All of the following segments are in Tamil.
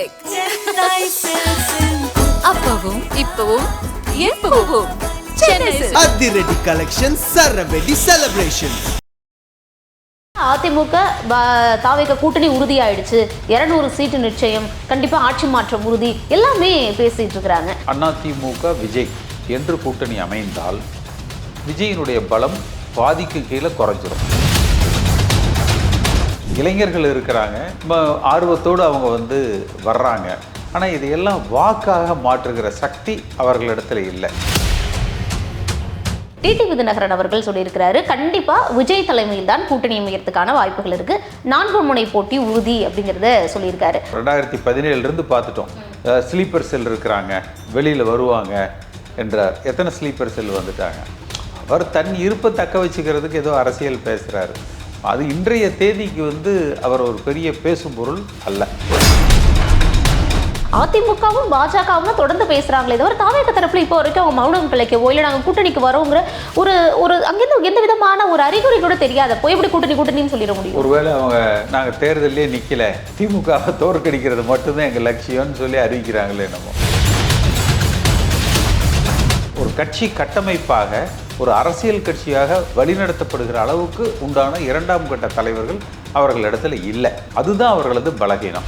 சில்க் அப்பவும் இப்பவும் எப்பவும் அதிரடி கலெக்ஷன் சரவெடி செலிப்ரேஷன் அதிமுக ப- தாவேக கூட்டணி உறுதியாயிடுச்சு. இருநூறு சீட்டு நிச்சயம். கண்டிப்பா ஆட்சி மாற்றம் உறுதி. எல்லாமே பேசிட்டு இருக்கிறாங்க. அதிமுக விஜய். என்று கூட்டணி அமைந்தால் விஜயினுடைய பலம் பாதிக்கு கீழே குறைஞ்சிரும். இளைஞர்கள் இருக்கிறாங்க. ஆர்வத்தோடு அவங்க வந்து வர்றாங்க. ஆனால் இதையெல்லாம் வாக்காக மாற்றுகிற சக்தி அவர்களிடத்துல இல்லை. டிடிவி தினகரன் அவர்கள் சொல்லியிருக்கிறாரு கண்டிப்பா விஜய் தலைமையில் தான் கூட்டணி அமையறதுக்கான வாய்ப்புகள் இருக்கு. நான்கு முனை போட்டி உறுதி அப்படிங்கறத சொல்லியிருக்காரு. ரெண்டாயிரத்தி பதினேழுலேருந்து பார்த்துட்டோம். ஸ்லீப்பர் செல் இருக்கிறாங்க. வெளியில் வருவாங்க என்றார். எத்தனை ஸ்லீப்பர் செல் வந்துட்டாங்க? அவர் தன் இருப்பை தக்க வச்சுக்கிறதுக்கு ஏதோ அரசியல் பேசுகிறாரு அது இன்றைய தேதிக்கு வந்து அவர் ஒரு பெரிய பேசும் பொருள் அல்ல. அதிமுகவும் பாஜகவும் தொடர்ந்து பேசுறாங்களே தவிர தாவேக தரப்புல இப்போ வரைக்கும் அவங்க மௌனம் பிழைக்கவோ இல்லை நாங்கள் கூட்டணிக்கு வரோங்கிற ஒரு ஒரு அங்கிருந்து எந்த விதமான ஒரு அறிகுறி கூட தெரியாத போய் எப்படி கூட்டணி கூட்டணின்னு சொல்லிட முடியும். ஒருவேளை அவங்க நாங்கள் தேர்தலே நிற்கல திமுகவை தோற்கடிக்கிறது மட்டும்தான் எங்கள் லட்சியம்னு சொல்லி அறிவிக்கிறாங்களே நம்ம ஒரு கட்சி கட்டமைப்பாக ஒரு அரசியல் கட்சியாக வழிநடத்தப்படுகிற அளவுக்கு உண்டான இரண்டாம் கட்ட தலைவர்கள் அவர்களிடத்தில் இல்லை. அதுதான் அவர்களது பலகீனம்.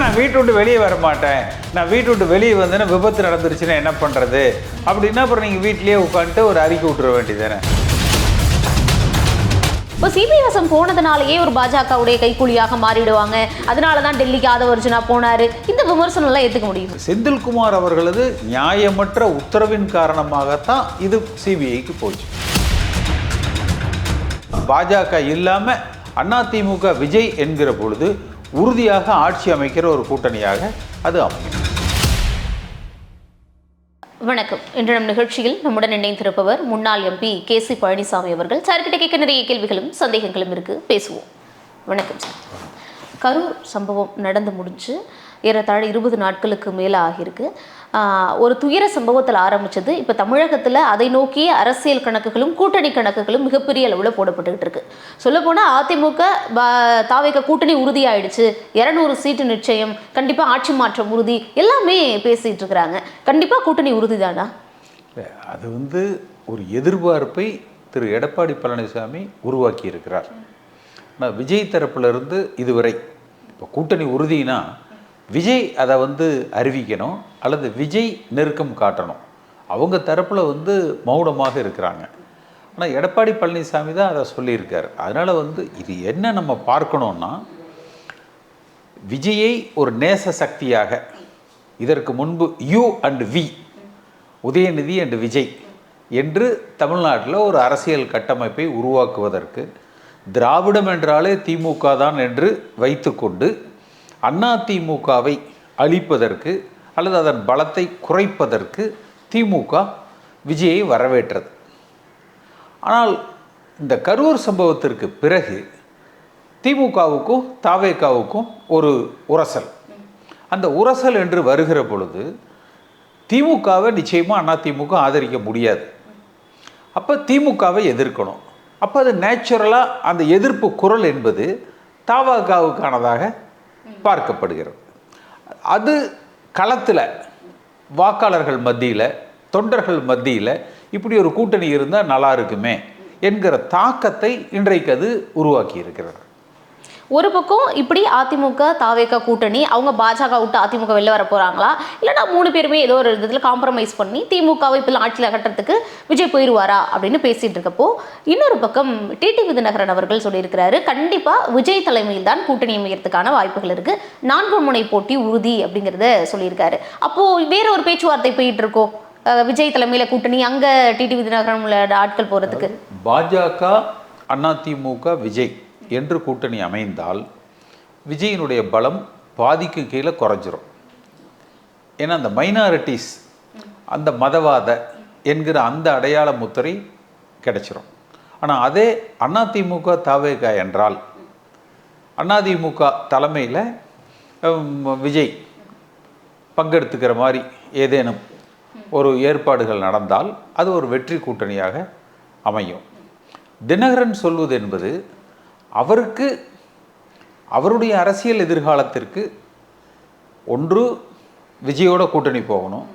நான் வீட்டு விட்டு வெளியே வர மாட்டேன். நான் வீட்டு விட்டு வெளியே வந்தேன்னா விபத்து நடந்துருச்சுன்னா என்ன பண்ணுறது அப்படின்னா அப்புறம் நீங்கள் வீட்டிலேயே உட்காந்துட்டு ஒரு அறிக்கை விட்டுற வேண்டியதானே இப்போ சிபிஐ வசம் போனதுனாலேயே ஒரு பாஜகவுடைய கைக்கூலியாக மாறிடுவாங்க. அதனால தான் டெல்லிக்கு ஆதவர்ஜுனா போனாரு. இந்த விமர்சனம் எல்லாம் ஏத்துக்க முடியும்? செந்தில்குமார் அவர்களது நியாயமற்ற உத்தரவின் காரணமாகத்தான் இது சிபிஐக்கு போச்சு. பாஜக இல்லாம அதிமுக விஜய் என்கிற பொழுது உறுதியாக ஆட்சி அமைக்கிற ஒரு கூட்டணியாக அது அமையும். வணக்கம். இன்று நம் நிகழ்ச்சியில் நம்முடன் இணைந்திருப்பவர் முன்னாள் எம்பி கே சி பழனிசாமி அவர்கள். சார்கிட்ட கேட்க நிறைய கேள்விகளும் சந்தேகங்களும் இருக்கு. பேசுவோம். வணக்கம் சார். கரூர் சம்பவம் நடந்து முடிஞ்சு ஏறத்தாழ இருபது நாட்களுக்கு மேலே ஆகியிருக்கு. ஒரு துயர சம்பவத்தில் ஆரம்பிச்சது. இப்போ தமிழகத்தில் அதை நோக்கிய அரசியல் கணக்குகளும் கூட்டணி கணக்குகளும் மிகப்பெரிய அளவில் போடப்பட்டுக்கிட்டு இருக்கு. சொல்லப்போனால் அதிமுக ப- கூட்டணி உறுதியாயிடுச்சு. இரநூறு சீட்டு நிச்சயம் கண்டிப்பாக ஆட்சி மாற்றம் உறுதி எல்லாமே பேசிகிட்டு இருக்கிறாங்க. கண்டிப்பாக கூட்டணி உறுதி தானா? அது வந்து ஒரு எதிர்பார்ப்பை திரு. எடப்பாடி பழனிசாமி உருவாக்கி இருக்கிறார் ஆனால் விஜய் தரப்பிலிருந்து இதுவரை இப்போ கூட்டணி உறுதினா விஜய் அதை வந்து அறிவிக்கணும் அல்லது விஜய் நெருக்கம் காட்டணும். அவங்க தரப்பில் வந்து மௌனமாக இருக்கிறாங்க. ஆனால் எடப்பாடி பழனிசாமி தான் அதை சொல்லியிருக்கார். அதனால் வந்து இது என்ன நம்ம பார்க்கணுன்னா விஜயை ஒரு நேச சக்தியாக இதற்கு முன்பு you and we Udhayanidhi and Vijay என்று தமிழ்நாட்டில் ஒரு அரசியல் கட்டமைப்பை உருவாக்குவதற்கு திராவிடம் என்றாலே திமுக தான் என்று வைத்துக்கொண்டு அண்ணா திமுகவை அழிப்பதற்கு அல்லது அதன் பலத்தை குறைப்பதற்கு திமுக விஜயை வரவேற்றது. ஆனால் இந்த கரூர் சம்பவத்திற்கு பிறகு திமுகவுக்கும் தாவேகாவுக்கும் ஒரு உரசல். அந்த உரசல் என்று வருகிற பொழுது திமுகவை நிச்சயமாக அதிமுக ஆதரிக்க முடியாது. அப்போ திமுகவை எதிர்க்கணும். அப்போ அது நேச்சுரலாக அந்த எதிர்ப்பு குரல் என்பது தாவகாவுக்கானதாக பார்க்கப்படுகிறது. அது களத்தில் வாக்காளர்கள் மத்தியில் தொண்டர்கள் மத்தியில் இப்படி ஒரு கூட்டணி இருந்தால் நல்லா இருக்குமே என்கிற தாக்கத்தை இன்றைக்கு அது உருவாக்கி இருக்கிறது ஒரு பக்கம் இப்படி அதிமுக தாவேக கூட்டணி அவங்க பாஜக விட்டு அதிமுக வெளில வர போறாங்களா? இல்லைன்னா மூணு பேருமே ஏதோ ஒரு விதத்தில் காம்ப்ரமைஸ் பண்ணி திமுகவை இப்போ ஆட்சியில் கட்டுறதுக்கு விஜய் போயிடுவாரா அப்படின்னு பேசிட்டு இருக்கப்போ இன்னொரு பக்கம் டிடி விதிநகரன் அவர்கள் சொல்லியிருக்கிறாரு கண்டிப்பா விஜய் தலைமையில் தான் கூட்டணி அமைகிறதுக்கான வாய்ப்புகள் இருக்கு. நான்கு முனை போட்டி உறுதி அப்படிங்கிறத சொல்லியிருக்காரு. அப்போ வேற ஒரு பேச்சுவார்த்தை போயிட்டு இருக்கோம் விஜய் தலைமையில கூட்டணி அங்க டிடி விதிநகரம் உள்ள ஆட்கள் போறதுக்கு. பாஜக அதிமுக விஜய். என்று கூட்டணி அமைந்தால் விஜயினுடைய பலம் பாதிக்கு கீழே குறைஞ்சிரும். ஏன்னா அந்த மைனாரிட்டிஸ் அந்த மதவாத என்கிற அந்த அடையாள முத்திரை கிடைச்சிரும். ஆனால் அதே அதிமுக தாவேகா என்றால் அதிமுக தலைமையில் விஜய் பங்கெடுத்துக்கிற மாதிரி ஏதேனும் ஒரு ஏற்பாடுகள் நடந்தால் அது ஒரு வெற்றி கூட்டணியாக அமையும். தினகரன் சொல்வது என்பது அவருக்கு அவருடைய அரசியல் எதிர்காலத்திற்கு ஒன்று விஜயோட கூட்டணி போகணும்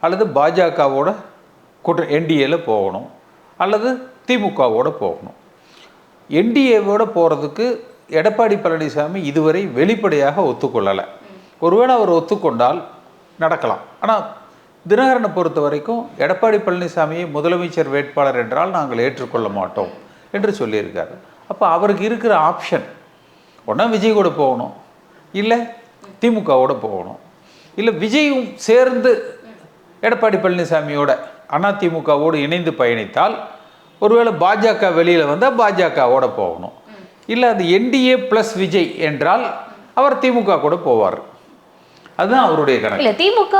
அல்லது பாஜகவோட கூட்ட என்டிஏல போகணும் அல்லது திமுகவோட போகணும். என்டிஏவோட போகிறதுக்கு எடப்பாடி பழனிசாமி இதுவரை வெளிப்படையாக ஒத்துக்கொள்ளலை. ஒருவேளை அவர் ஒத்துக்கொண்டால் நடக்கலாம். ஆனால் தினகரனை பொறுத்த வரைக்கும் எடப்பாடி பழனிசாமியை முதலமைச்சர் வேட்பாளர் என்றால் நாங்கள் ஏற்றுக்கொள்ள மாட்டோம் என்று சொல்லியிருக்காரு. அப்போ அவருக்கு இருக்கிற ஆப்ஷன் ஒன்றா விஜய் கூட போகணும். இல்லை திமுகவோட போகணும். இல்லை விஜயும் சேர்ந்து எடப்பாடி பழனிசாமியோட அதிமுகவோடு இணைந்து பயணித்தால் ஒருவேளை பாஜக வெளியில் வந்தால் பாஜகவோட போகணும். இல்லை அது என்டிஏ ப்ளஸ் விஜய் என்றால் அவர் திமுக கூட போவார். அதுதான் அவருடைய கணக்கு. இல்ல திமுக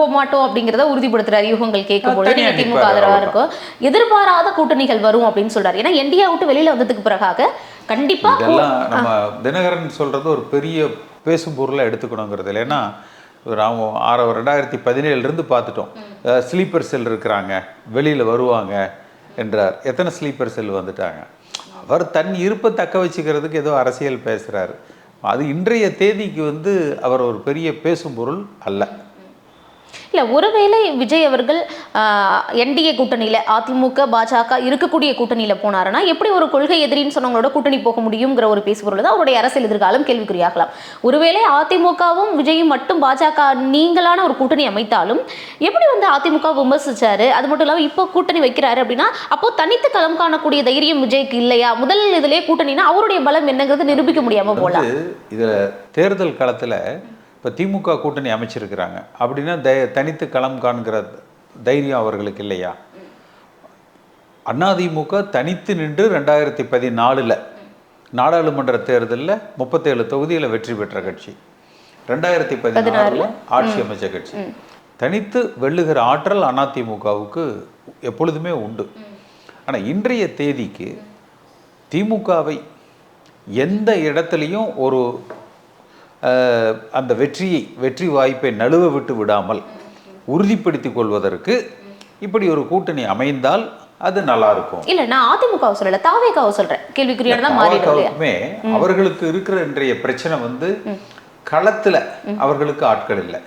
போக மாட்டோம் அப்படிங்கறத உறுதிப்படுத்துறாரு யூகங்கள் கேட்கும்போது தனியா நீங்க திமுக ஆதரவா. இருக்கும் எதிர்பாராத கூட்டணிகள் வரும் அப்படின்னு சொல்றாரு. ஏன்னா இந்தியா விட்டு வெளியில வந்ததுக்கு பிறகாக கண்டிப்பா நம்ம தினகரன் சொல்றது ஒரு பெரிய பேசும் பொருளை எடுத்துக்கணுங்கிறது இல்லை. ஏன்னா நாம் ஆறு ரெண்டாயிரத்தி பதினேழுலேருந்து பார்த்துட்டோம். ஸ்லீப்பர் செல் இருக்கிறாங்க. வெளியில் வருவாங்க என்றார். எத்தனை ஸ்லீப்பர் செல் வந்துட்டாங்க? அவர் தன் இருப்பை தக்க வச்சுக்கிறதுக்கு ஏதோ அரசியல் பேசுகிறாரு அது இன்றைய தேதிக்கு வந்து அவர் ஒரு பெரிய பேசும் பொருள் அல்ல. இல்ல ஒருவேளை விஜய் அவர்கள் என்டிஏ கூட்டணியில அதிமுக பாஜக இருக்கக்கூடிய கூட்டணியில போனாருன்னா எப்படி ஒரு கொள்கை எதிரின்னு சொன்னவங்களோட கூட்டணி போக முடியுங்கிற ஒரு பேசுபொருள் தான் அவருடைய அரசியல் எதிர்காலம் கேள்விக்குறியாகலாம். ஒருவேளை அதிமுகவும் விஜயும் மட்டும் பாஜக நீங்களான ஒரு கூட்டணி அமைத்தாலும் எப்படி வந்து அதிமுக விமர்சிச்சாரு? அது மட்டும் இல்லாம இப்போ கூட்டணி வைக்கிறாரு அப்படின்னா அப்போ தனித்து களம் காணக்கூடிய தைரியம் விஜய்க்கு இல்லையா? முதல் இதுலயே கூட்டணினா அவருடைய பலம் என்னங்கிறது நிரூபிக்க முடியாம போலாம் வந்து இதில் தேர்தல் களத்தில் இப்போ திமுக கூட்டணி அமைச்சிருக்கிறாங்க. அப்படின்னா தை தனித்து களம் காண்கிற தைரியம் அவர்களுக்கு இல்லையா? அதிமுக தனித்து நின்று ரெண்டாயிரத்தி பதினாலில் நாடாளுமன்ற தேர்தலில் முப்பத்தேழு தொகுதியில் வெற்றி பெற்ற கட்சி. ரெண்டாயிரத்தி பதினாறில் ஆட்சி அமைச்ச கட்சி. தனித்து வெல்லுகிற ஆற்றல் அதிமுகவுக்கு எப்பொழுதுமே உண்டு. ஆனால் இன்றைய தேதிக்கு திமுகவை எந்த இடத்துலையும் ஒரு அந்த வெற்றியை வெற்றி வாய்ப்பை நழுவ விட்டு விடாமல் உறுதிப்படுத்திக் கொள்வதற்கு இப்படி ஒரு கூட்டணி அமைந்தால் அது நல்லா இருக்கும். இல்ல நான் அதிமுகவை சொல்லல தாவேகாவை சொல்றேன். தான் மாறிடும் பாமகவுக்குமே அவர்களுக்கு இருக்கிற இன்றைய பிரச்சனை வந்து களத்துல அவர்களுக்கு ஆட்கள் இல்லை.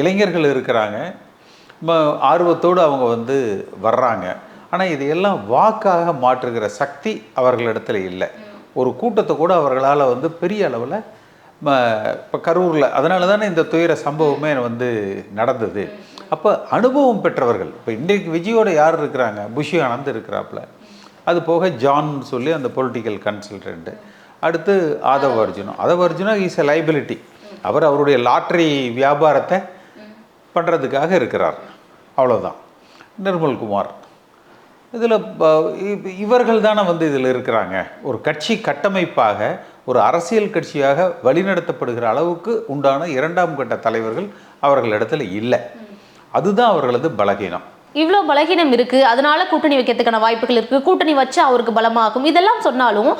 இளைஞர்கள் இருக்கிறாங்க. ஆர்வத்தோடு அவங்க வந்து வர்றாங்க. ஆனால் இதையெல்லாம் வாக்காக மாற்றுகிற சக்தி அவர்களிடத்துல இல்லை. ஒரு கூட்டத்தை கூட அவர்களால் வந்து பெரிய அளவில் இப்போ கரூரில் அதனால தானே இந்த துயர சம்பவமே வந்து நடந்தது. அப்போ அனுபவம் பெற்றவர்கள் இப்போ இன்றைக்கு விஜயோட யார் இருக்கிறாங்க? புஷி ஆனந்த் இருக்கிறாப்புல அது போக ஜான் சொல்லி அந்த பொலிட்டிக்கல் கன்சல்டன்ட்டு அடுத்து Aadhav Arjuna. Aadhav Arjuna is a liability அவர் அவருடைய லாட்ரி வியாபாரத்தை பண்ணுறதுக்காக இருக்கிறார். அவ்வளோதான் நிர்மல்குமார் இதில் இவர்கள் தானே வந்து இதில் இருக்கிறாங்க. ஒரு கட்சி கட்டமைப்பாக ஒரு அரசியல் கட்சியாக வழிநடத்தப்படுகிற அளவுக்கு உண்டான இரண்டாம் கட்ட தலைவர்கள் அவர்களிடத்துல இல்லை. அதுதான் அவர்களது பலகீனம். இவ்வளோ பலகீனம் இருக்கு. அதனால கூட்டணி வைக்கிறதுக்கான வாய்ப்புகள் இருக்கு. கூட்டணி வச்சு அவருக்கு பலமாகும். இதெல்லாம் சொன்னாலும்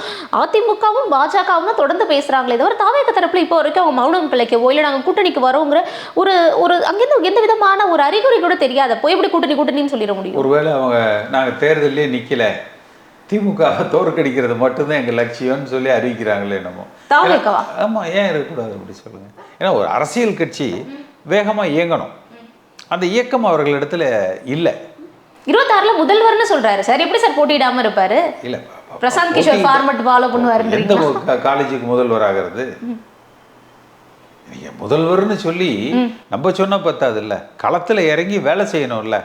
அதிமுகவும் பாஜகவும் தொடர்ந்து பேசுறாங்களே தவிர தாவேக தரப்புல இப்போ வரைக்கும் அவங்க மௌனம் பிழைக்கவோ இல்லை நாங்கள் கூட்டணிக்கு வரோங்கிற ஒரு ஒரு அங்கேருந்து எந்த விதமான ஒரு அறிகுறி கூட தெரியாதப்போ எப்படி கூட்டணி கூட்டணின்னு சொல்லிட முடியும்? ஒருவேளை அவங்க நாங்கள் தேர்தலே நிற்கல திமுக தோற்கடிக்கிறது மட்டும்தான் எங்கள் லட்சியம்னு சொல்லி அறிவிக்கிறாங்களே என்னமோ. தாவேகவா ஆமாம் ஏன் இருக்கக்கூடாது அப்படி சொல்லுங்கள் ஏன்னா ஒரு அரசியல் கட்சி வேகமாக இயங்கணும். அந்த இயக்கம் அவர்களிடத்துல இல்லை. இருபத்தாறுல முதல்வர்னு சொல்றாரு. சார் எப்படி சார் போட்டியிடாம இருப்பாரு? இல்லை பிரசாந்த் கிஷோர் ஃபார்மட் ஃபாலோ எந்த ஒரு கா- காலேஜுக்கு முதல்வர் ஆகிறது? நீங்க முதல்வர்னு சொல்லி நம்ம சொன்னா பத்தாது இல்ல களத்துல இறங்கி வேலை செய்யணும்ல.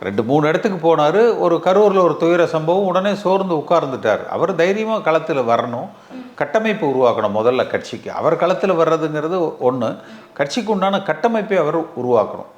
ரெண்டு மூணு இடத்துக்கு போனார். ஒரு கரூரில் ஒரு துயர சம்பவம். உடனே சோர்ந்து உட்கார்ந்துட்டார். அவர் தைரியமாக களத்தில் வரணும். கட்டமைப்பு உருவாக்கணும் முதல்ல கட்சிக்கு. அவர் களத்தில் வர்றதுங்கிறது ஒன்று கட்சிக்கு உண்டான கட்டமைப்பை அவர் உருவாக்கணும்.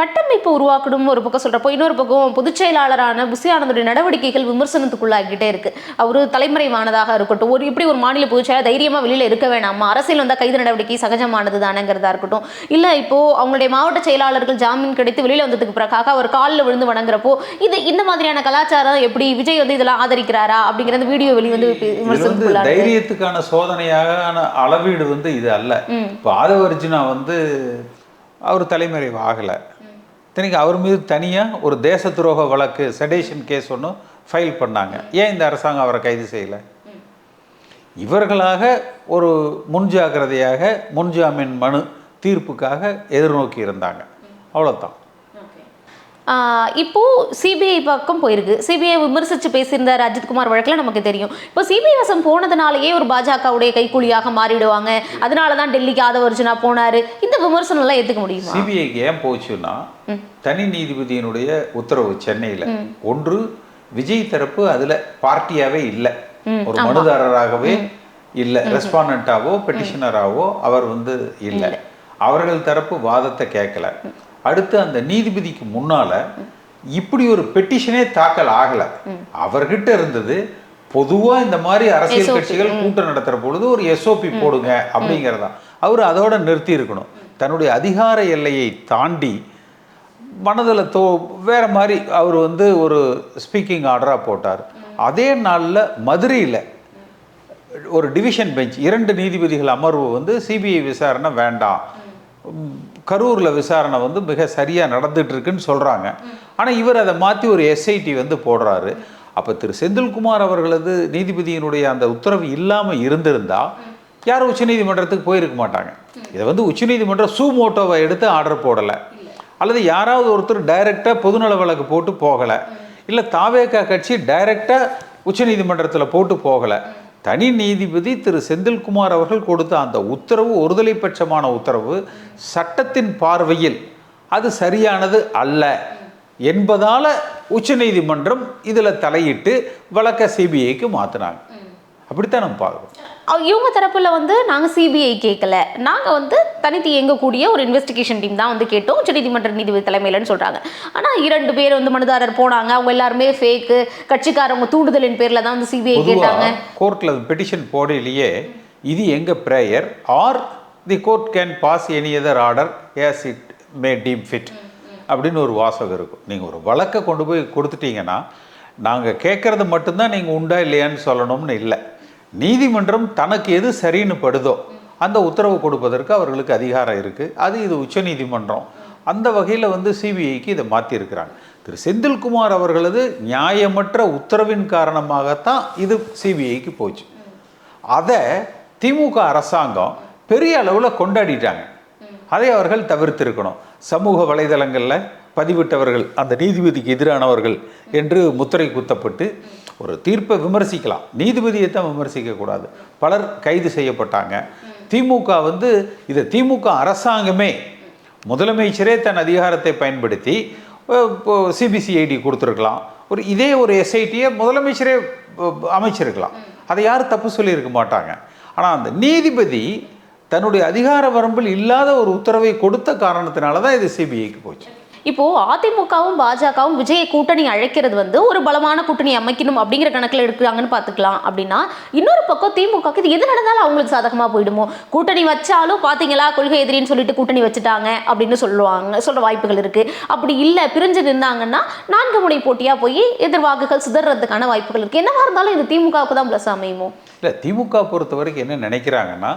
கட்டமைப்பு உருவாக்கணும்னு ஒரு பக்கம் சொல்றப்போ இன்னொரு பக்கம் பொதுச் செயலாளரான புசி ஆனந்துடைய நடவடிக்கைகள் விமர்சனத்துக்குள்ளாகிட்டே இருக்கு. அவர் தலைமறைவானதாக இருக்கட்டும் ஒரு இப்படி ஒரு மாநில பொதுச் செயலாளர் தைரியமா வெளியில இருக்க வேணாமா அரசியல் வந்தா கைது நடவடிக்கை சகஜமானது தானேங்கிறதா இருக்கட்டும். இல்ல இப்போ அவங்களுடைய மாவட்ட செயலாளர்கள் ஜாமீன் கிடைத்து வெளியில வந்ததுக்கு பிறகாக அவர் காலில் விழுந்து வணங்குறப்போ இது இந்த மாதிரியான கலாச்சாரம் எப்படி விஜய் வந்து இதெல்லாம் ஆதரிக்கிறாரா அப்படிங்கிற அந்த வீடியோ வெளி வந்து விமர்சனத்துக்குள்ளாக தைரியத்துக்கான சோதனையான அளவீடு வந்து இது அல்ல. இப்போ ஆதவர்ஜுனா வந்து அவர் தலைமறைவு ஆகலை. இத்தனைக்கு அவர் மீது தனியாக ஒரு தேச துரோக வழக்கு செடேஷன் கேஸ் ஒன்று ஃபைல் பண்ணாங்க. ஏன் இந்த அரசாங்கம் அவரை கைது செய்யலை? இவர்களாக ஒரு முன்ஜாக்கிரதையாக முன்ஜாமீன் மனு தீர்ப்புக்காக எதிர்நோக்கி இருந்தாங்க. அவ்வளோதான் ஆஹ் இப்போ சிபிஐ பக்கம் போயிருக்கு. சிபிஐ விமர்சித்து பேசியிருந்த அஜித்குமார் வழக்கில் நமக்கு தெரியும். இப்போ சிபிஐ வசம் போனதுனாலேயே ஒரு பாஜகவுடைய கைக்கூலியாக மாறிடுவாங்க. அதனால தான் டெல்லிக்கு ஆதவர்ஜுனா போனாரு. இந்த விமர்சனம்லாம் ஏற்றுக்க முடியுமா? சிபிஐக்கு ஏன் போச்சுன்னா தனி நீதிபதியினுடைய உத்தரவு சென்னையில். ஒன்று விஜய் தரப்பு அதுல பார்ட்டியாவே இல்லை. ஒரு மனுதாரராகவே இல்லை. ரெஸ்பாண்டண்ட்டாவோ பெட்டிஷனராகவோ அவர் வந்து இல்லை. அவர்கள் தரப்பு வாதத்தை கேட்கல. அடுத்து அந்த நீதிபதிக்கு முன்னால இப்படி ஒரு பெட்டிஷனே தாக்கல் ஆகல. அவர்கிட்ட இருந்தது பொதுவா இந்த மாதிரி அரசியல் கட்சிகள் கூட்டம் நடத்துற பொழுது ஒரு எஸ்ஓபி போடுங்க அப்படிங்கிறதா. அவர் அதோட நிறுத்தி இருக்கணும். தன்னுடைய அதிகார எல்லையை தாண்டி மனதில் தோ வேற மாதிரி அவர் வந்து ஒரு ஸ்பீக்கிங் ஆர்டராக போட்டார். அதே நாளில் மதுரையில் ஒரு டிவிஷன் பெஞ்ச் இரண்டு நீதிபதிகள் அமர்வு வந்து சிபிஐ விசாரணை வேண்டாம். கரூரில் விசாரணை வந்து மிக சரியாக நடந்துகிட்ருக்குன்னு சொல்கிறாங்க ஆனால் இவர் அதை மாற்றி ஒரு எஸ்ஐடி வந்து போடுறாரு. அப்போ திரு செந்தில்குமார் அவர்களது நீதிபதியினுடைய அந்த உத்தரவு இல்லாமல் இருந்திருந்தால் யாரும் உச்சநீதிமன்றத்துக்கு போயிருக்க மாட்டாங்க. இதை வந்து உச்சநீதிமன்றம் சூமோட்டோவை எடுத்து ஆர்டர் போடலை. அல்லது யாராவது ஒருத்தர் டைரெக்டாக பொதுநல வழக்கு போட்டு போகலை. இல்லை தாவேக்கா கட்சி டைரெக்டாக உச்சநீதிமன்றத்தில் போட்டு போகலை. தனி நீதிபதி திரு செந்தில்குமார் அவர்கள் கொடுத்த அந்த உத்தரவு ஒருதலை பட்சமான உத்தரவு சட்டத்தின் பார்வையில் அது சரியானது அல்ல என்பதால உச்சநீதிமன்றம் இதில் தலையிட்டு வழக்க சிபிஐக்கு மாற்றினாங்க அப்படித்தான் நம்ம பார்க்குறோம். இவங்க தரப்புல வந்து நாங்க சிபிஐ கேட்கல நாங்க வந்து தனித்து இயங்கக்கூடிய ஒரு இன்வெஸ்டிகேஷன் டீம் தான் வந்து கேட்டோம். உச்சநீதிமன்ற நீதிபதி தலைமையிலன்னு சொல்றாங்க. ஆனா இரண்டு பேர் வந்து மனுதாரர் போனாங்க. அவங்க எல்லாருமே ஃபேக்கு கட்சிக்காரவங்க தூண்டுதலின் பேர்ல தான் வந்து சிபிஐ கேட்டாங்க. கோர்ட்டில் பெட்டிஷன் போடையிலேயே இது எங்க prayer or the court can pass any other order as it may deem fit அப்படின்னு ஒரு வாசகம் இருக்கும். நீங்கள் ஒரு வழக்கை கொண்டு போய் கொடுத்துட்டீங்கன்னா நாங்கள் கேட்குறது மட்டும்தான் நீங்கள் உண்டா இல்லையான்னு சொல்லணும்னு இல்லை. நீதிமன்றம் தனக்கு எது சரின்னு படுதோ அந்த உத்தரவு கொடுப்பதற்கு அவர்களுக்கு அதிகாரம் இருக்குது அது இது உச்சநீதிமன்றம். அந்த வகையில் வந்து சிபிஐக்கு இதை மாற்றியிருக்கிறாங்க திரு செந்தில்குமார் அவர்களது நியாயமற்ற உத்தரவின் காரணமாகத்தான் இது சிபிஐக்கு போச்சு. அதை திமுக அரசாங்கம் பெரிய அளவில் கொண்டாடிட்டாங்க. அதை அவர்கள் தவிர்த்திருக்கணும். சமூக வலைதளங்களில் பதிவிட்டவர்கள் அந்த நீதிபதிக்கு எதிரானவர்கள் என்று முத்திரை குத்தப்பட்டு ஒரு தீர்ப்பை விமர்சிக்கலாம். நீதிபதியை தான் விமர்சிக்கக்கூடாது பலர் கைது செய்யப்பட்டாங்க. திமுக வந்து இதை திமுக அரசாங்கமே முதலமைச்சரே தன் அதிகாரத்தை பயன்படுத்தி சிபிசிஐடி கொடுத்துருக்கலாம். ஒரு இதே ஒரு எஸ்ஐடியை முதலமைச்சரே அமைச்சிருக்கலாம். அதை யாரும் தப்பு சொல்லியிருக்க மாட்டாங்க. ஆனால் அந்த நீதிபதி தன்னுடைய அதிகார வரம்பில் இல்லாத ஒரு உத்தரவை கொடுத்த காரணத்தினால தான் இது சிபிஐக்கு போச்சு. இப்போ அதிமுகவும் பாஜகவும் விஜயை கூட்டணி அழைக்கிறது வந்து ஒரு பலமான கூட்டணி அமைக்கணும் அப்படிங்கிற கணக்கில் எடுக்கிறாங்கன்னு பார்த்துக்கலாம் அப்படின்னா இன்னொரு பக்கம் திமுகக்கு இது எது நடந்தாலும் அவங்களுக்கு சாதகமாக போயிடுமோ? கூட்டணி வச்சாலும் பார்த்தீங்களா கொள்கை எதிரின்னு சொல்லிட்டு கூட்டணி வச்சுட்டாங்க அப்படின்னு சொல்லுவாங்க சொல்ற வாய்ப்புகள் இருக்கு. அப்படி இல்லை பிரிஞ்சு நின்றாங்கன்னா நான்கு முனை போட்டியா போய் எதிர்வாக்குகள் சிதறதுக்கான வாய்ப்புகள் இருக்கு. என்னவா இருந்தாலும் இது திமுகவுக்கு தான் ப்ளஸ் அமையுமோ? இல்லை திமுக பொறுத்த வரைக்கும் என்ன நினைக்கிறாங்கன்னா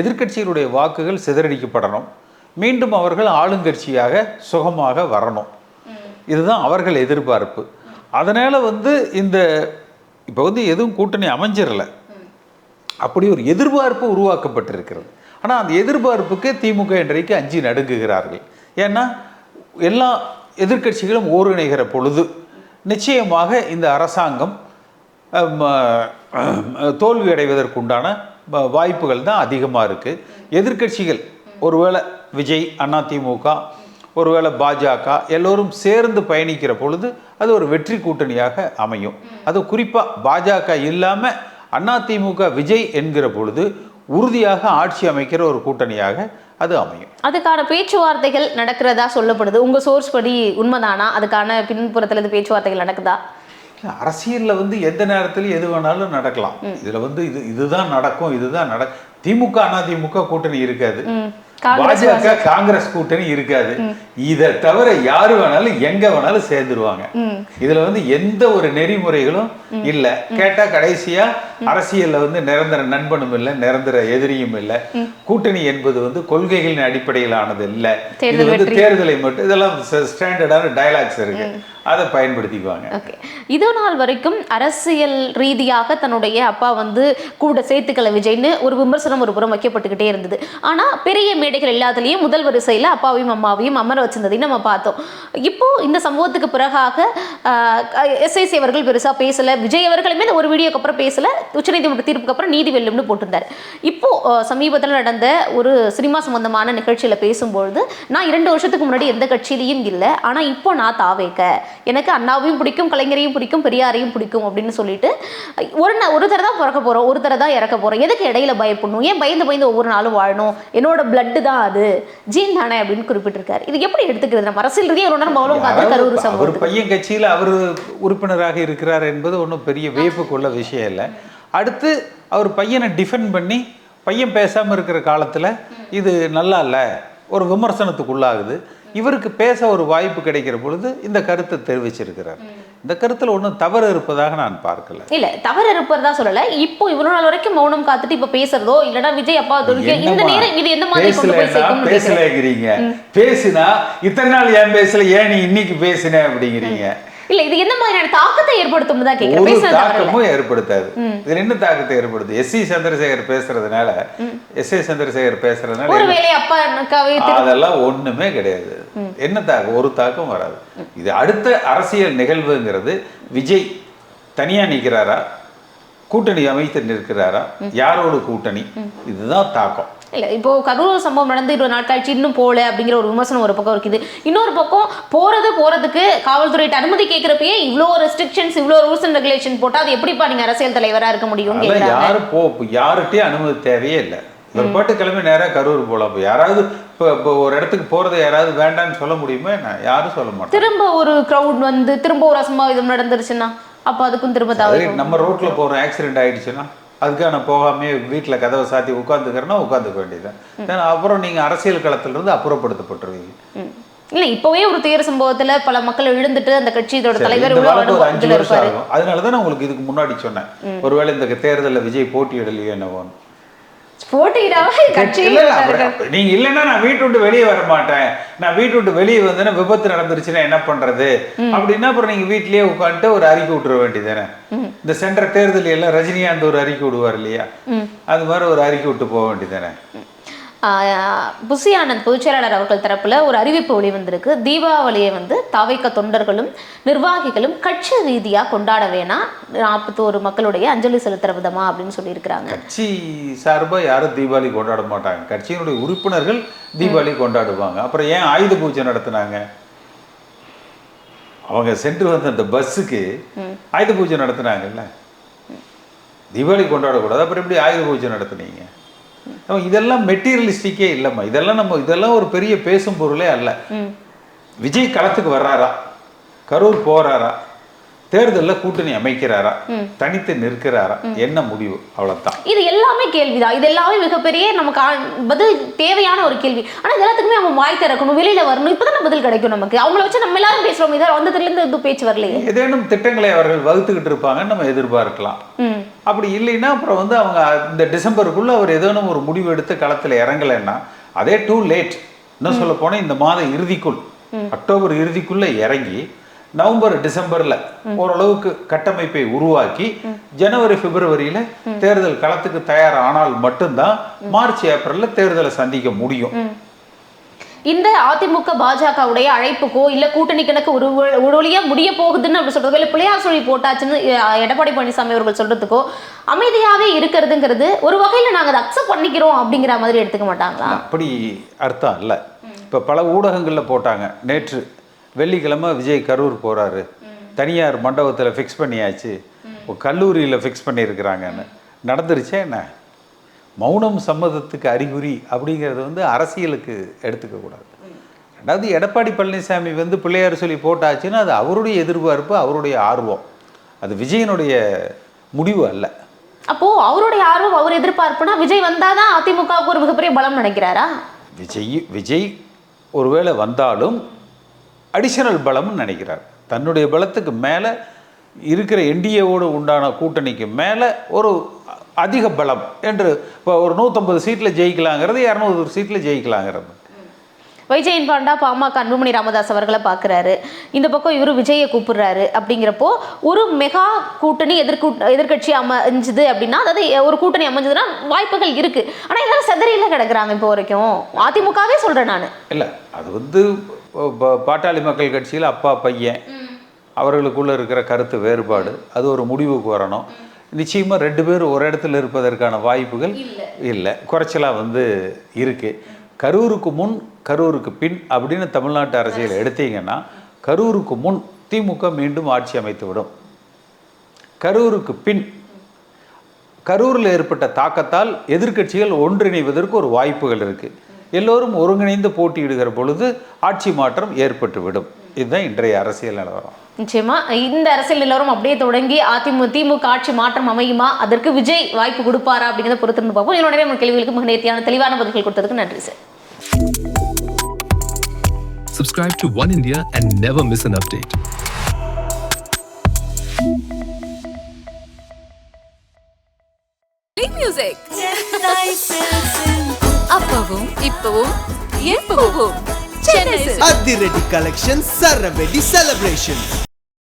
எதிர்க்கட்சிகளுடைய வாக்குகள் சிதறடிக்கப்படணும். மீண்டும் அவர்கள் ஆளுங்கட்சியாக சுகமாக வரணும். இதுதான் அவர்கள் எதிர்பார்ப்பு. அதனால் வந்து இந்த இப்போ வந்து எதுவும் கூட்டணி அமைஞ்சிரல. அப்படி ஒரு எதிர்பார்ப்பு உருவாக்கப்பட்டிருக்கிறது. ஆனால் அந்த எதிர்பார்ப்புக்கு திமுக இன்றைக்கு அஞ்சி நடுங்குகிறார்கள். ஏன்னா எல்லா எதிர்க்கட்சிகளும் ஒருங்கிணைகிற பொழுது நிச்சயமாக இந்த அரசாங்கம் தோல்வி அடைவதற்குண்டான வாய்ப்புகள் தான் அதிகமாக இருக்குது எதிர்க்கட்சிகள் ஒருவேளை விஜய் அதிமுக ஒருவேளை பாஜக எல்லோரும் சேர்ந்து பயணிக்கிற பொழுது அது ஒரு வெற்றி கூட்டணியாக அமையும். அது குறிப்பாக பாஜக இல்லாமல் அதிமுக விஜய் என்கிற பொழுது உறுதியாக ஆட்சி அமைக்கிற ஒரு கூட்டணியாக அது அமையும். அதுக்கான பேச்சுவார்த்தைகள் நடக்கிறதா சொல்லப்படுது? உங்க சோர்ஸ் படி உண்மைதானா? அதுக்கான பின்புறத்துல இருந்து பேச்சுவார்த்தைகள் நடக்குதா? அரசியல்ல வந்து எந்த நேரத்திலும் எது வேணாலும் நடக்கலாம். இதுல வந்து இது இதுதான் நடக்கும் இதுதான் நட திமுக அதிமுக கூட்டணி இருக்காது. பாஜக காங்கிரஸ் கூட்டணி இருக்காது. இதை தவிர யாரு வேணாலும் எங்க வேணாலும் சேர்ந்துருவாங்க. இதுல வந்து எந்த ஒரு நெறிமுறைகளும் இல்ல. கேட்டா கடைசியா அரசியல்ல வந்து நிரந்தர நண்பனும் இல்ல நிரந்தர எதிரியும் இல்ல. கூட்டணி என்பது வந்து கொள்கைகளின் அடிப்படையிலானது இல்ல. இது வந்து. தேர்தலை மட்டும் இதெல்லாம் ஸ்டாண்டர்டான டயலாக்ஸ் இருக்கு. அதை பயன்படுத்திக்குவாங்க. ஓகே இது நாள் வரைக்கும் அரசியல் ரீதியாக தன்னுடைய அப்பா வந்து கூட சேர்த்துக்கல விஜய்னு ஒரு விமர்சனம் ஒரு புறம் வைக்கப்பட்டுக்கிட்டே இருந்தது. ஆனால் பெரிய மேடைகள் எல்லாத்துலேயும் முதல் வரிசையில் அப்பாவையும் அம்மாவையும் அமர வச்சிருந்ததையும் நம்ம பார்த்தோம். இப்போ இந்த சம்பவத்துக்கு பிறகாக எஸ்ஐசி அவர்கள் பெருசாக பேசலை. விஜய் அவர்களுமே இந்த ஒரு வீடியோக்கு அப்புறம் பேசலை. உச்சநீதிமன்ற தீர்ப்புக்கு அப்புறம் நீதி வெல்லும்னு போட்டிருந்தார். இப்போ சமீபத்தில் நடந்த ஒரு சினிமா சம்பந்தமான நிகழ்ச்சியில் பேசும்பொழுது நான் இரண்டு வருஷத்துக்கு முன்னாடி எந்த கட்சியிலையும் இல்லை. ஆனால் இப்போ நான் தாவேக்க. எனக்கு அண்ணாவையும் பிடிக்கும் கலைஞரையும் பிடிக்கும் பெரியாரையும் பிடிக்கும் அப்படின்னு சொல்லிட்டு ஒரு நா- ஒரு தடவை தான் பிறக்க போகிறோம் ஒரு தடவை தான் இறக்க போகிறோம் எதுக்கு இடையில பயப்படணும்? ஏன் பயந்து பயந்து ஒவ்வொரு நாளும் வாழணும்? என்னோட பிளட்டு தான் அது. ஜீன் தானே அப்படின்னு குறிப்பிட்டிருக்காரு. இது எப்படி எடுத்துக்கிறது? நம்ம அரசியல் ரீதியாக ஒரு நேரம் மௌனம் காத்து கரூர் சம்பவம் பையன் கட்சியில் அவர் உறுப்பினராக இருக்கிறார் என்பது ஒன்றும் பெரிய வியப்புக்குள்ள விஷயம் இல்லை. அடுத்து அவர் பையனை டிஃபெண்ட் பண்ணி பையன் பேசாமல் இருக்கிற காலத்தில் இது நல்லா இல்லை. ஒரு விமர்சனத்துக்குள்ளாகுது. இவருக்கு பேச ஒரு வாய்ப்பு கிடைக்கிற பொழுது இந்த கருத்தை தெரிவிச்சிருக்கிறார். இந்த கருத்தில் ஒன்றும் தவறு இருப்பதாக நான் பார்க்கல. இல்ல தவறு இருப்பதா சொல்லல. இப்போ இவ்வளவு நாள் வரைக்கும் மௌனம் காத்துட்டு இப்ப பேசுறதோ இல்லனா விஜய் அப்பா இந்த நேரம் இது எந்த மாதிரி கொண்டு போய் கேக்குறேன். பேசலைங்கிறீங்க. பேசினா இத்தனை நாள் ஏன் பேசல? ஏன் நீ இன்னைக்கு பேசின அப்படிங்கிறீங்க. இல்ல இது எந்த மாதிரியான தாக்கத்தை ஏற்படுத்தும் தான் கேக்குறேன். ஒரு. தாக்கமும் ஏற்படுத்தாது. இதுல என்ன தாக்கத்தை ஏற்படுது எஸ் சி சந்திரசேகர் பேசுறதுனால எஸ் ஏ சந்திரசேகர் பேசுறதுனால என்ன- ஒருவேளை அப்பா அதெல்லாம் ஒண்ணுமே கிடையாது. என்ன தாக்கம்? ஒரு தாக்கம் வராது. இது அடுத்த அரசியல் நிகழ்வுங்கிறது விஜய் தனியா நிக்கிறாரா? கூட்டணி அமைத்து நிற்கிறாரா? யாரோட கூட்டணி? இதுதான் தாக்கம். இல்ல இப்போ கரூர் சம்பவம் நடந்து இருபது நாள் கழிச்சு இன்னும் போல அப்படிங்கிற ஒரு விமர்சனம் ஒரு பக்கம் இருக்குது. இன்னொரு பக்கம் போறது போறதுக்கு காவல்துறையிட்ட அனுமதி கேட்கிறப்பயே இவ்வளோ ரெஸ்ட்ரிக்ஷன்ஸ் இவ்வளோ ரூல்ஸ் அண்ட் ரெகுலேஷன் போட்டா அது எப்படிப்பா நீங்க அரசியல் தலைவரா இருக்க கேக்குறாங்க. யாரும் போ யார்கிட்டயும் அனுமதி தேவையே இல்லை. ஒரு பாட்டு கிளம்பி நேரா கரூர் போலாம். இப்போ யாராவது இப்போ இப்போ ஒரு இடத்துக்கு போறதை யாராவது வேண்டாம்னு சொல்ல முடியுமா என்ன? யாரும் சொல்ல மாட்டாங்க. திரும்ப ஒரு crowd வந்து திரும்ப ஒரு அசம்பாவிதம் நடந்துருச்சுன்னா அப்ப அதுக்கும் திரும்ப நம்ம ரோட்ல போறோம் ஆக்சிடென்ட் ஆயிடுச்சுன்னா? அதுக்காக நான் போகாமே வீட்டில் கதவை சாத்தி உட்காந்துக்கிறேன்னா உட்காந்துக்க வேண்டியதுதான். அப்புறம் நீங்க அரசியல் களத்துல இருந்து அப்புறப்படுத்தப்பட்டுருவீங்க. இல்ல இப்பவே ஒரு துயர சம்பவத்துல பல மக்கள் இழந்துட்டு அந்த கட்சியோட தலைவர் அதனால தான் நான் உங்களுக்கு இதுக்கு முன்னாடி சொன்னேன். ஒருவேளை இந்த தேர்தலில் விஜய் போட்டியிடலையோ என்னவோன்னு நீங்க இல்லைன்னா நான் வீட்டு விட்டு வெளியே வர மாட்டேன். நான் வீட்டு விட்டு வெளியே வந்தேன்னா விபத்து நடந்துருச்சுன்னா என்ன பண்றது? அப்படின்னா அப்புறம் நீங்க வீட்லயே உட்காந்துட்டு ஒரு அறிக்கை விட்டுற வேண்டியதானே இந்த சென்ற தேர்தல் எல்லாம் ரஜினிகாந்த் ஒரு அறிக்கை விடுவார் இல்லையா? அது மாதிரி ஒரு அறிக்கை விட்டு போக வேண்டியதானே புசி ஆனந்த் பொதுச் செயலாளர் அவர்கள் தரப்புல ஒரு அறிவிப்பு வெளிவந்திருக்கு. தீபாவளியை வந்து தவைக்க தொண்டர்களும் நிர்வாகிகளும் கட்சி ரீதியா கொண்டாட வேணாம். நாற்பத்தோரு மக்களுடைய அஞ்சலி செலுத்துற விதமா அப்படின்னு சொல்லியிருக்கிறாங்க. கட்சி சார்பா யாரும் தீபாவளி கொண்டாட மாட்டாங்க. கட்சியினுடைய உறுப்பினர்கள் தீபாவளி கொண்டாடுவாங்க. அப்புறம் ஏன் ஆயுத பூஜை நடத்துனாங்க? அவங்க சென்று வந்த அந்த பஸ்ஸுக்கு ஆயுத பூஜை நடத்துனாங்கல்ல. தீபாவளி கொண்டாடக்கூடாது. அப்புறம் எப்படி ஆயுத பூஜை நடத்துனீங்க? இதெல்லாம் மெட்டீரியலிஸ்டிக்கே இல்லைம்மா. இதெல்லாம் நம்ம இதெல்லாம் ஒரு பெரிய பேசும் பொருளே அல்ல. விஜய் களத்துக்கு வர்றாரா? கரூர் போறாரா? தேர்தலில் கூட்டணி அமைக்கிறாரா? தனித்து நிற்கிறாரா? என்ன முடிவு? அவ்வளவுதான். இது எல்லாமே கேள்விதான். இது எல்லாமே மிகப்பெரிய நமக்கு பதில் தேவையான ஒரு கேள்வி. ஆனா இது எல்லாத்துக்குமே அவங்க வாய் திறக்கணும் வெளியில வரணும். இப்பதான் பதில் கிடைக்கும் நமக்கு. அவங்கள வச்சு நம்ம எல்லாரும் பேசுறோம். இதை வந்ததுல இருந்து எதுவும் பேச்சு வரலையே. ஏதேனும் திட்டங்களை அவர்கள் வகுத்துக்கிட்டு இருப்பாங்கன்னு நம்ம எதிர்பார்க்கலாம். அப்படி இல்லைன்னா அப்புறம் வந்து அவங்க இந்த டிசம்பருக்குள்ள அவர் ஏதேனும் ஒரு முடிவு எடுத்து களத்தில் இறங்கலைன்னா அதே டூ லேட் இன்னும் சொல்ல போனால் இந்த மாத இறுதிக்குள் அக்டோபர் இறுதிக்குள்ள இறங்கி நவம்பர் டிசம்பர்ல ஓரளவுக்கு கட்டமைப்பை உருவாக்கி ஜனவரி பிப்ரவரியில தேர்தல் களத்துக்கு தயார் ஆனால் மட்டும்தான் மார்ச் ஏப்ரல்ல தேர்தலை சந்திக்க முடியும். இந்த அதிமுக பாஜகவுடைய அழைப்புக்கோ இல்ல கூட்டணி கணக்கு ஒரு ஒ- ஒரு வழியா முடிய போகுதுன்னு அப்படி சொல்றதோ இல்ல பிள்ளையார் சொல்லி போட்டாச்சுன்னு எடப்பாடி பழனிசாமி அவர்கள் சொல்றதுக்கோ அமைதியாவே இருக்கிறதுங்கிறது ஒரு வகையில நாங்க அதை அக்செப்ட் பண்ணிக்கிறோம் அப்படிங்கிற மாதிரி எடுத்துக்க மாட்டாங்களா? அப்படி அர்த்தம் இல்லை. இப்போ பல ஊடகங்களில் போட்டாங்க. நேற்று வெள்ளிக்கிழமை விஜய் கரூர் போகிறாரு தனியார் மண்டபத்தில் ஃபிக்ஸ் பண்ணியாச்சு. கல்லூரியில் ஃபிக்ஸ் பண்ணியிருக்கிறாங்கன்னு. நடந்துருச்சே என்ன? மௌனம் சம்மதத்துக்கு அறிகுறி அப்படிங்கிறது வந்து அரசியலுக்கு எடுத்துக்கக்கூடாது ரெண்டாவது எடப்பாடி பழனிசாமி வந்து பிள்ளையார் சொல்லி போட்டாச்சுன்னா அது அவருடைய எதிர்பார்ப்பு அவருடைய ஆர்வம். அது விஜயனுடைய முடிவு அல்ல. அப்போ அவருடைய ஆர்வம் அவர் எதிர்பார்ப்புனா விஜய் வந்தாதான் அதிமுகவுக்கு ஒரு மிகப்பெரிய பலம் நினைக்கிறாரா? விஜய் விஜய் ஒருவேளை வந்தாலும் அடிஷனல் பலம்னு நினைக்கிறார். தன்னுடைய பலத்துக்கு மேலே இருக்கிற என்டிஏவோடு உண்டான கூட்டணிக்கு மேலே ஒரு அதிக பலம் என்று இப்போ ஒரு நூற்றம்பது சீட்டில் ஜெயிக்கலாங்கிறது இரநூறு சீட்டில் ஜெயிக்கலாங்கிறது. வைஜெயன் பாண்டா பாமக அன்புமணி ராமதாஸ் அவர்களை பார்க்குறாரு. இந்த பக்கம் இவர் விஜயை கூப்பிடுறாரு அப்படிங்கிறப்போ ஒரு மெகா கூட்டணி எதிர்கூ எதிர்கட்சி அமைஞ்சுது அப்படின்னா அதாவது ஒரு கூட்டணி அமைஞ்சதுன்னா வாய்ப்புகள் இருக்கு. ஆனால் எல்லாரும் செதறியில கிடக்குறாங்க இப்போ வரைக்கும். அதிமுகவே சொல்றேன் நான். இல்லை அது வந்து பாட்டாளி மக்கள் கட்சியில் அப்பா பையன். அவர்களுக்குள்ள இருக்கிற கருத்து வேறுபாடு. அது ஒரு முடிவுக்கு வரணும். நிச்சயமாக ரெண்டு பேரும் ஒரு இடத்துல இருப்பதற்கான வாய்ப்புகள் இல்லை. குறைச்சலாக வந்து இருக்கு. கரூருக்கு முன் கரூருக்கு பின் அப்படின்னு தமிழ்நாட்டு அரசியல் எடுத்தீங்கன்னா கரூருக்கு முன் திமுக மீண்டும் ஆட்சி அமைத்து விடும் கரூருக்கு பின் கரூரில் ஏற்பட்ட தாக்கத்தால் எதிர்க்கட்சிகள் ஒன்றிணைவதற்கு ஒரு வாய்ப்புகள் இருக்கு. எல்லோரும் ஒருங்கிணைந்து போட்டியிடுகிற பொழுது ஆட்சி மாற்றம் ஏற்பட்டுவிடும். இதுதான் இன்றைய அரசியல் நிலவரம். நிச்சயமா இந்த அரசியல் நிலவரம் அப்படியே தொடங்கி அதிமுக திமுக ஆட்சி மாற்றம் அமையுமா? அதற்கு விஜய் வாய்ப்பு கொடுப்பாரா அப்படிங்கிறத பொறுத்திருந்து பார்ப்போம். என்னோட நம்ம கேள்விகளுக்கு மிக நேர்த்தியான தெளிவான பதில்கள் கொடுத்ததுக்கு நன்றி sir. Subscribe to One India and never miss an update. அப்பவும் இப்பவும் எப்பவும் சென்னை சில்க்ஸ். அதிரடி கலெக்ஷன் சரவெடி செலிப்ரேஷன்